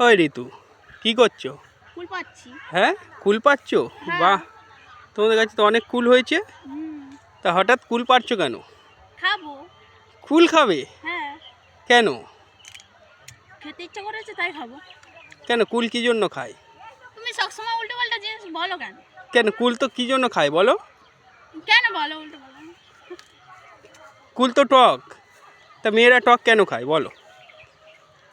ওই ঋতু কি করছ? পাচ্ছি। হ্যাঁ? কুল পাচ্ছ? হ্যাঁ। বাহ! তোমাদের কাছে তো অনেক কুল হয়েছে। তা হঠাৎ কুল পাচ্ছ কেন? খাব। কুল খাবে? হ্যাঁ। কেন? খেতে ইচ্ছা করেছে তাই খাব। কেন? কুল কি জন্য খায়? তুমি সবসময় উল্টো পাল্টা জিনিস বলো কেন? কেন? কুল তো কি জন্য খায় বলো? কেন বলো উল্টো পাল্টা কুল তো টক। তা মেয়েরা টক কেন খায়? বলো।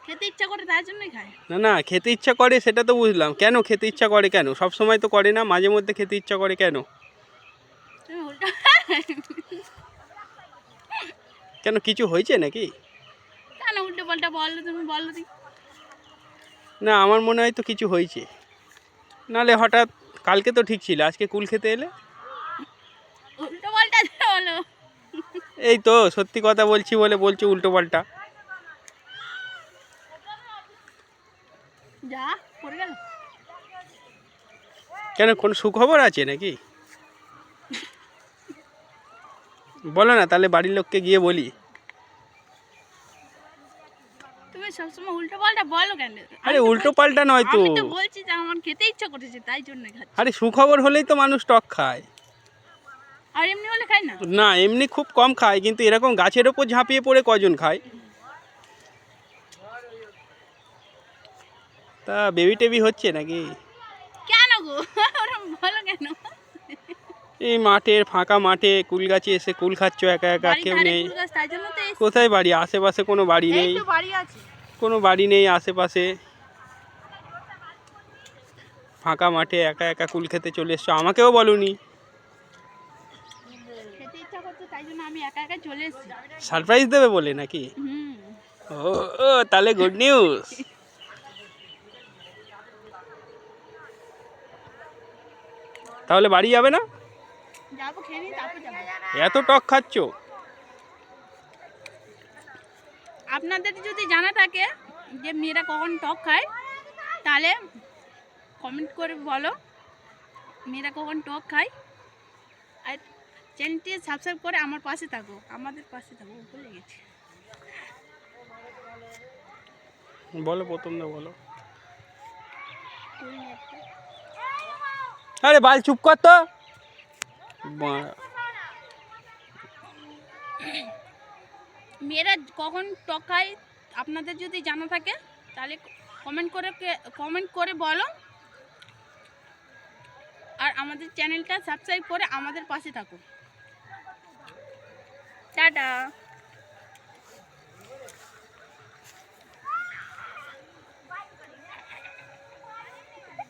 খেতে ইচ্ছা করে তার জন্যই খায়। না না খেতে ইচ্ছা করে সেটা তো বুঝলাম। কেন খেতে ইচ্ছা করে কেন? সব সময় তো করে না মাঝে মধ্যে খেতে ইচ্ছা করে কেন? কেন কিছু হয়েছে নাকি? কেন উল্টো পাল্টা বলো তুমি বলো না আমার মনে হয় তো কিছু হয়েছে। নালে হঠাৎ কালকে তো ঠিক ছিল আজকে কুল খেতে এলে? উল্টো পাল্টা বলো। এই তো সত্যি কথা বলছি বলে বলছি উল্টো পাল্টা। যা পড়ে গেল। কেন কোনো সুখবর আছে নাকি? বলো না তাহলে বাড়ির লোককে গিয়ে বলি। তুমি সবসময় উল্টো পাল্টা বলো কেন? আরে উল্টো পাল্টা নয় তো। আমি তো বলছি যে আমার খেতে ইচ্ছা করেছে তাই জন্য খাচ্ছি। আরে সুখবর হলেই তো মানুষ টক খায়। আর এমনি হলে খাই না? না এমনি খুব কম খায় কিন্তু এরকম গাছের ওপর ঝাঁপিয়ে পড়ে কজন খায়? তা বেবি টেবি হচ্ছে নাকি? কেন গো? বলো কেন? এই মাঠের ফাঁকা মাঠে কুল গাছে এসে কুল খাচ্ছ একা একা কেউ নেই। কোথায় বাড়ি? আশেপাশে কোনো বাড়ি নেই। তো বাড়ি আছে। কোনো বাড়ি নেই আশেপাশে। ফাঁকা মাঠে একা একা কুল খেতে চলে এসছো আমাকেও বলনি। সারপ্রাইজ দেবে বলে নাকি? ও ও তাহলে গুড নিউজ। তাহলে বাড়ি যাবে না? যাব খেয়ে যাব। এত টক খাচ্ছ? আপনাদের যদি জানা থাকে যে মেয়েরা কখন টক খায় তাহলে কমেন্ট করে বলো। মেয়েরা কখন টক খায় আর চ্যানেলটি সাবস্ক্রাইব করে আমার পাশে থাকো। আমাদের পাশে থাকো ভুলে গেছি বলো প্রথম না বলো। আরে বাল, চুপ কর তো। মেয়েরা কখন টক খায় আপনাদের যদি জানা থাকে, তাহলে কমেন্ট করে কমেন্ট করে বলো। আর আমাদের চ্যানেলটা সাবস্ক্রাইব করে আমাদের পাশে থাকো টাটা।